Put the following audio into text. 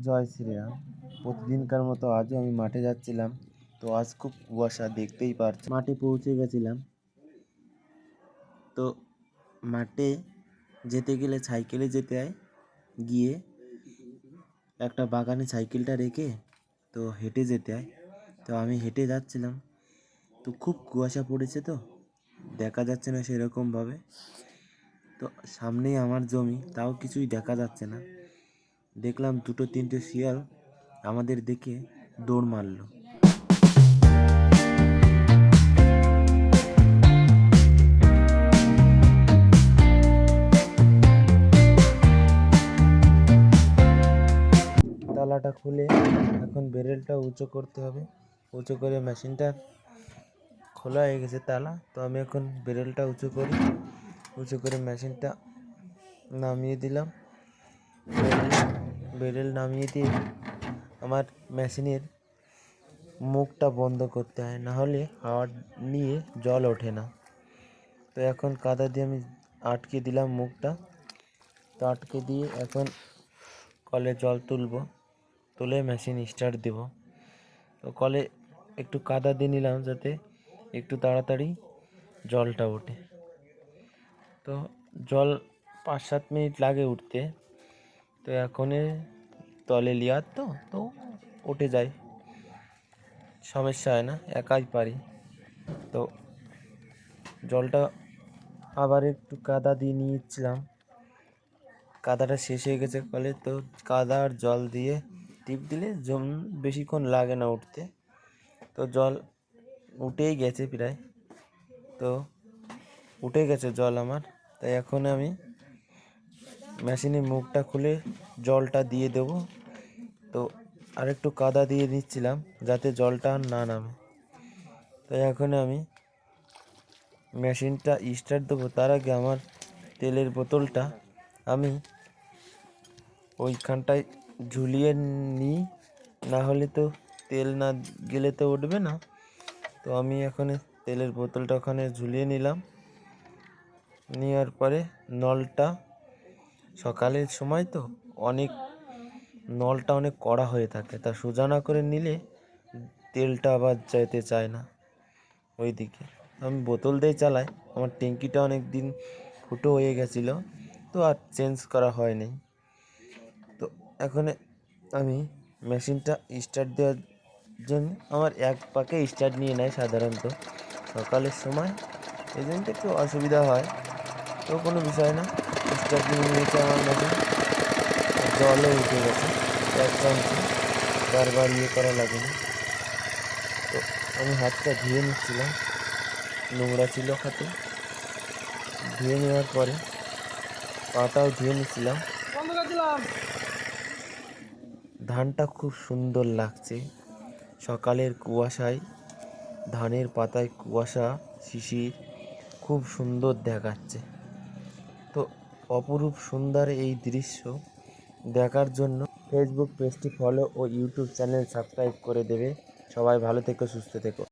জয় শ্রীরাম। প্রতিদিনকার মতো আজও আমি মাঠে যাচ্ছিলাম। তো আজ খুব কুয়াশা, দেখতেই পারছি। মাঠে পৌঁছে গেছিলাম। তো মাঠে যেতে গেলে সাইকেলে যেতে হয়। গিয়ে একটা বাগানে সাইকেলটা রেখে তো হেঁটে যেতে হয়। তো আমি হেঁটে যাচ্ছিলাম। তো খুব কুয়াশা পড়েছে তো, দেখা যাচ্ছে না সেরকমভাবে। তো সামনেই আমার জমি, তাও কিছুই দেখা যাচ্ছে না। দেখলাম দুটো তিনটে শিয়াল আমাদের দেখে দৌড় মারলো। তালাটা খুলে এখন বেরেলটা উঁচু করতে হবে। উঁচু করে মেশিনটা খোলা হয়ে গেছে তালা, তো আমি এখন বেরেলটা উঁচু করি। উঁচু করে মেশিনটা নামিয়ে দিলাম। বেরেল নামিয়ে দিয়ে আমার মেশিনের মুখটা বন্ধ করতে হয়, না হলে হাওয়া নিয়ে জল ওঠে না। তো এখন কাদা দিয়ে আমি আটকে দিলাম মুখটা। তো আটকে দিয়ে এখন কলে জল তুলবো, তুলে মেশিন স্টার্ট দেব। তো কলে একটু কাদা দিয়ে নিলাম যাতে একটু তাড়াতাড়ি জলটা ওঠে। তো জল পাঁচ সাত মিনিট লাগে উঠতে। তো এখন তলে লিয়ার তো তো উঠে যায় সমস্যা হয় না, একাই পারি। তো জলটা আবার একটু কাদা দিয়ে নিয়েছিলাম। কাদাটা শেষ হয়ে গেছে কলে, তো কাদা আর জল দিয়ে টিপ দিলে জম, বেশিক্ষণ লাগে না উঠতে। তো জল উঠেই গেছে প্রায়। তো উঠে গেছে জল আমার। তাই এখন আমি মেশিনের মুখটা খুলে জলটা দিয়ে দেবো। তো আরেকটু কাদা দিয়ে দিচ্ছিলাম যাতে জলটা না নামে। তাই এখন আমি মেশিনটা স্টার্ট দেবো। তার আগে আমার তেলের বোতলটা আমি ওইখানটায় ঝুলিয়ে নিই। না হলে তো তেল না গেলে তো উঠবে না। তো আমি এখানে তেলের বোতলটা ওখানে ঝুলিয়ে নিলাম। নেওয়ার পরে নলটা সকালের সময় তো অনেক নলটা অনেক কড়া হয়ে থাকে, তা সোজা না করে নিলে তেলটা আবার যেতে চায় না। ওই দিকে আমি বোতল দিয়ে চালাই, আমার ট্যাঙ্কিটা অনেক দিন ফুটো হয়ে গেছিল, তো আর চেঞ্জ করা হয়নি। তো এখন আমি মেশিনটা স্টার্ট দেওয়ার জন্য আমার এক পাকে স্টার্ট নিয়ে নেয় সাধারণত। সকালের সময় এই জন্য একটু অসুবিধা হয়, তো কোনো বিষয় না। স্টার্ট নিয়ে নিয়েছে আমার মেশিন জলও উঠে গেছে। এক চান্সে বারবার ইয়ে করা লাগে না। তো আমি হাতটা ধুয়ে নিচ্ছিলাম। নোংরা ছিল হাতে ধুয়ে নেওয়ার পরে পাটাও ধুয়ে নিচ্ছিলাম। ধানটা খুব সুন্দর লাগছে। সকালের কুয়াশায় ধানের পাতায় কুয়াশা শিশির খুব সুন্দর দেখাচ্ছে। অপরূপ সুন্দর এই দৃশ্য দেখার জন্য ফেসবুক পেজটি ফলো ও ইউটিউব চ্যানেল সাবস্ক্রাইব করে দেবে। সবাই ভালো থেকো, সুস্থ থেকো।